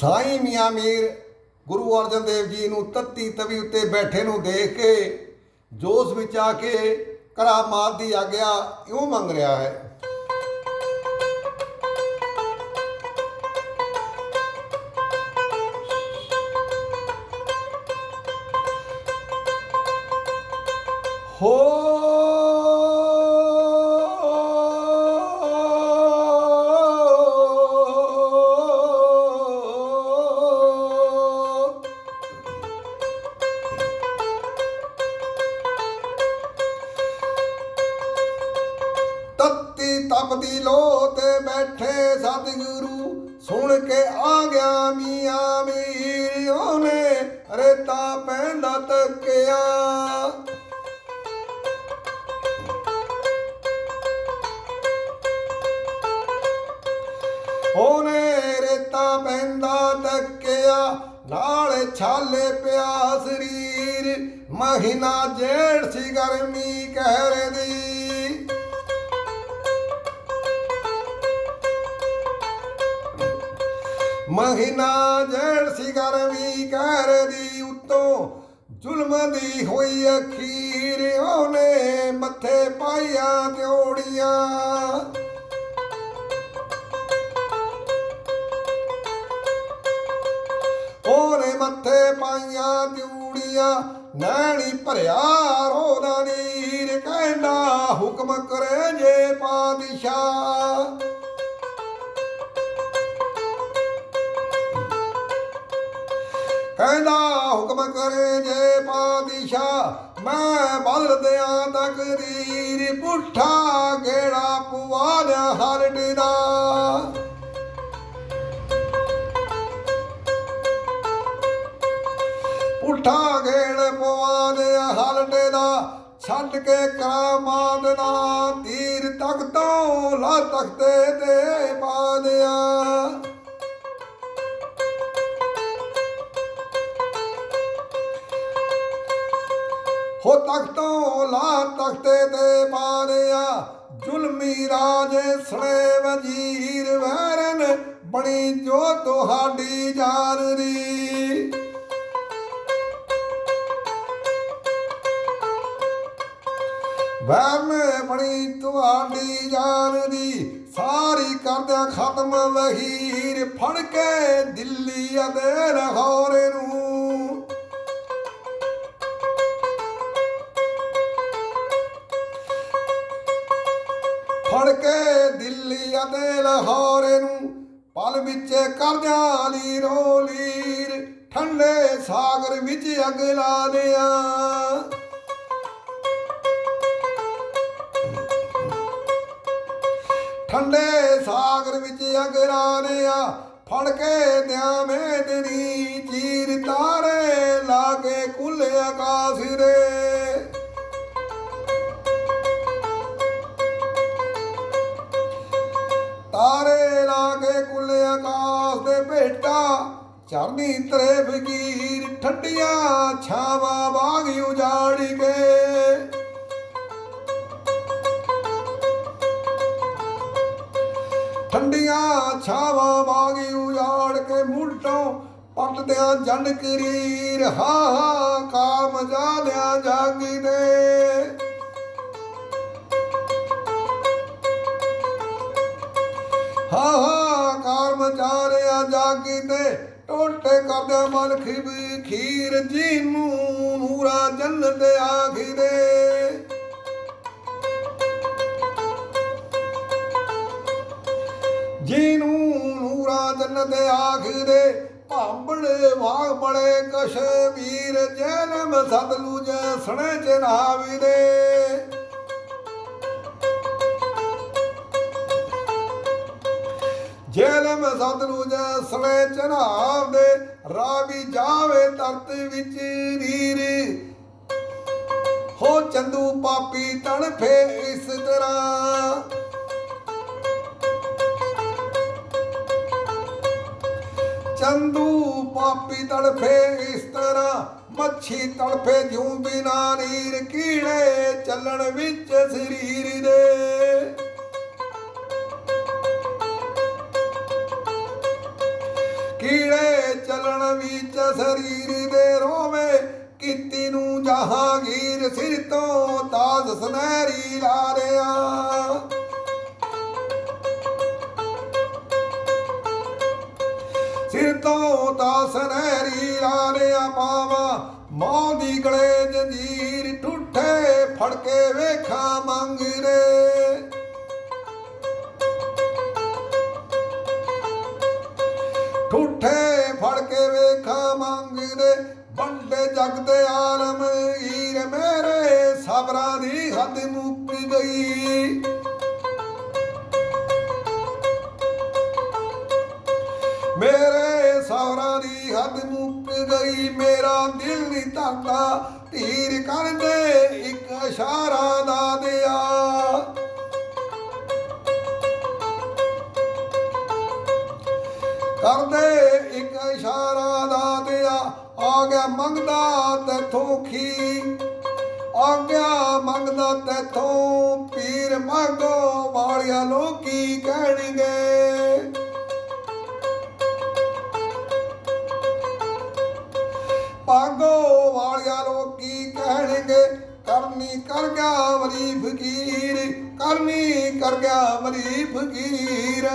ਸਾਈਂ ਮੀਆਂ ਮੀਰ ਗੁਰੂ ਅਰਜਨ ਦੇਵ ਜੀ ਨੂੰ ਤੱਤੀ ਤਵੀ ਉੱਤੇ ਬੈਠੇ ਨੂੰ ਦੇਖ ਕੇ ਜੋਸ਼ ਵਿੱਚ ਆ ਕੇ ਕਰਾਮਾਤ ਦੀ ਆਗਿਆ ਇਉਂ ਮੰਗ ਰਿਹਾ ਹੈ। ਹੋ ਤਪਦੀ ਲੋ ਤੇ ਬੈਠੇ ਸਤਿਗੁਰੂ, ਸੁਣ ਕੇ ਆ ਗਿਆ ਮੀਆਂ ਮੀਰ, ਉਹਨੇ ਰੇਤਾ ਪੈਂਦਾ ਤੱਕਿਆ। ਉਹਨੇ ਰੇਤਾ ਪੈਂਦਾ ਤੱਕਿਆ, ਨਾਲ ਛਾਲੇ ਪਿਆ ਸਰੀਰ, ਮਹੀਨਾ ਜੇੜ ਸੀ ਗਰਮੀ ਕਹਿਰ ਦੀ। ਮਹੀਨਾ ਜੇੜ ਸੀ ਗਰਮੀ ਕਹਿਰ ਦੀ ਉਤੋਂ ਜ਼ੁਲਮ ਦੀ ਹੋਈ ਅਖੀਰ, ਉਹਨੇ ਮੱਥੇ ਪਾਈਆਂ ਤਿਉੜੀਆਂ ਉਹਨੇ ਮੱਥੇ ਪਾਈਆਂ ਤਿਉੜੀਆਂ ਨੈਣੀ ਭਰਿਆ ਰੋਦਾ ਨੀਰ, ਕਹਿੰਦਾ ਹੁਕਮ ਕਰੇ ਜੇ ਪਾਤਸ਼ਾਹ। ਕਹਿੰਦਾ ਹੁਕਮ ਕਰੇ ਜੇ ਪਾਤਸ਼ਾਹ, ਮੈਂ ਬਦਲ ਦਿਆਂ ਤਕਦੀਰ ਪੁੱਠਾ ਗੇੜਾ ਪਵਾ ਲਿਆ ਹਰ ਪੁੱਠਾ ਗੇੜ ਪਵਾ ਦੇ ਹਲਟੇ ਦਾ ਛੱਡ ਕੇ ਕਰਾਮਾਤ ਦਾ ਤੀਰ ਤਖਤੋਂ ਲਾ ਤਖਤੇ ਤੇ ਪਾ ਹੋ ਤਖਤੋਂ ਲਾ ਤਖਤੇ ਤੇ ਪਾ ਦਿਆ ਜ਼ੁਲਮੀ ਰਾਜੇ ਸਣੇ ਵਜ਼ੀਰ ਵੈਰਨ ਬਣੀ ਜੋ ਤੁਹਾਡੀ ਜਾਨ ਦੀ। ਵਹਿਮ ਬਣੀ ਤੁਹਾਡੀ ਜਾਨ ਦੀ, ਸਾਰੀ ਕਰਦਿਆਂ ਖਤਮ ਵਹੀਰ ਫੜ ਕੇ ਦਿੱਲੀ ਅਦੇ ਲਾਹੌਰ ਨੂੰ ਫੜ ਕੇ ਦਿੱਲੀ ਅਤੇ ਲਾਹੌਰ ਨੂੰ ਪਲ ਵਿੱਚ ਕਰਦਿਆਂ ਲੀਰੋ ਲੀਰ ਠੰਡੇ ਸਾਗਰ ਵਿੱਚ ਅਗ ਲਾ ਦਿਆਂ ਠੰਡੇ ਸਾਗਰ ਵਿੱਚ ਅਗਰਾਨਿਆ ਫੜ ਕੇ ਦਿਆਂ ਮੇਦਨੀ ਚੀਰ ਤਾਰੇ ਲਾ ਕੁੱਲ ਆਕਾਸ਼ ਦੇ ਭੇਟਾ ਚਰਨੀ ਤਰੇ ਫਕੀਰ, ਠੰਡੀਆਂ ਛਾਵਾਂ ਬਾਗ ਉਜਾੜ ਕੇ। ਠੰਡੀਆਂ ਛਾਵਾਂ ਬਾਗੀ ਉਜਾੜ ਕੇ ਮੁੱਢੋਂ ਪੱਟਦਿਆਂ ਜੰਡ ਕਰੀਰ ਹਾ ਹਾ ਕਾਮ ਜਾਲਿਆ ਜਾਗੀ ਦੇ। ਹਾ ਜਾਲਿਆ ਜਾਗੀ ਤੇ ਟੋਟੇ ਕਰਦਿਆਂ ਮਨ ਖਿਬ ਖੀਰ ਜੀ ਨੂੰ ਨੂਰਾ ਜੰਨਤ ਆਖਿਰੇ ਜਿਹਨੂੰ ਨੂਰਾ ਜੰਨਤ ਆਖਦੇ ਭਾਂਬੜੇ ਵਾਗ ਬੜੇ ਕਸ਼ਮੀਰ ਜਨਮ ਸਤਲੁਜ ਸਣੇ ਚਨਾਵੀ ਦੇ ਸਤਲੁਜ ਸਣੇ ਚਨਾਵ ਦੇ, ਰਾਵੀ ਜਾਵੇ ਤਰਤ ਵਿੱਚ ਨੀਰ ਹੋ ਚੰਦੂ ਪਾਪੀ ਤਣ ਇਸ ਤਰ੍ਹਾਂ। ਚੰਦੂ ਪਾਪੀ ਤੜਫੇ ਇਸ ਤਰ੍ਹਾਂ, ਮੱਛੀ ਤੜਫੇ ਜਿਉ ਬਿਨਾ ਨੀਰ ਕੀੜੇ ਚੱਲਣ ਵਿੱਚ ਸਰੀਰ। ਸਰੀਰ ਦੇ ਰੋਵੇ, ਕੀਤੀ ਨੂੰ ਜਹਾਂਗੀਰ ਸਿਰ ਤੋਂ ਤਾਜ ਸੁਨਹਿਰੀ ਲਾ ਸਿਰ ਤੋਂ ਤਾਂ ਸੁਨਹਿਰੀ ਲਾਰਿਆ ਪਾਵਾ, ਮੌਂ ਦੀ ਗਲੇ ਜੰਜੀਰ ਠੁੱਠੇ ਫੜ ਕੇ ਵੇਖਾਂ ਮੰਗਰੇ ਠੁੱਠੇ ਫੜ ਕੇ ਵੇਖਾਂ ਮੰਗਦੇ ਬੰਦੇ ਜਗ ਦੇ ਆਲਮ ਹੀਰ ਮੇਰੇ ਸਬਰਾਂ ਦੀ ਹੱਦ ਮੁੱਕ ਗਈ। ਮੇਰੇ ਸਬਰਾਂ ਦੀ ਹੱਦ ਮੁੱਕ ਗਈ, ਮੇਰਾ ਦਿਲ ਨਹੀਂ ਧਾਗਾ ਧੀਰ ਕਰਦੇ ਇੱਕ ਇਸ਼ਾਰਾ ਦਾ ਦਿਆ। ਕਰਦੇ ਇੱਕ ਇਸ਼ਾਰਾ ਦਾ ਦਿਆ ਆ ਮੰਗਦਾ ਤੈਥੋਂ ਖੀ ਆਗਿਆ ਮੰਗਦਾ ਤੈਥੋਂ ਪੀਰ, ਮੰਗੋ ਵਾਲਿਆ ਲੋਕੀ ਕਹਿਣਗੇ। ਪਾਗੋ ਵਾਲਿਆ ਲੋਕੀ ਕਹਿਣਗੇ, ਕਰਨੀ ਕਰ ਗਿਆ ਵਲੀ ਫਕੀਰ ਕਰਨੀ ਕਰ ਗਿਆ ਵਲੀ ਫਕੀਰ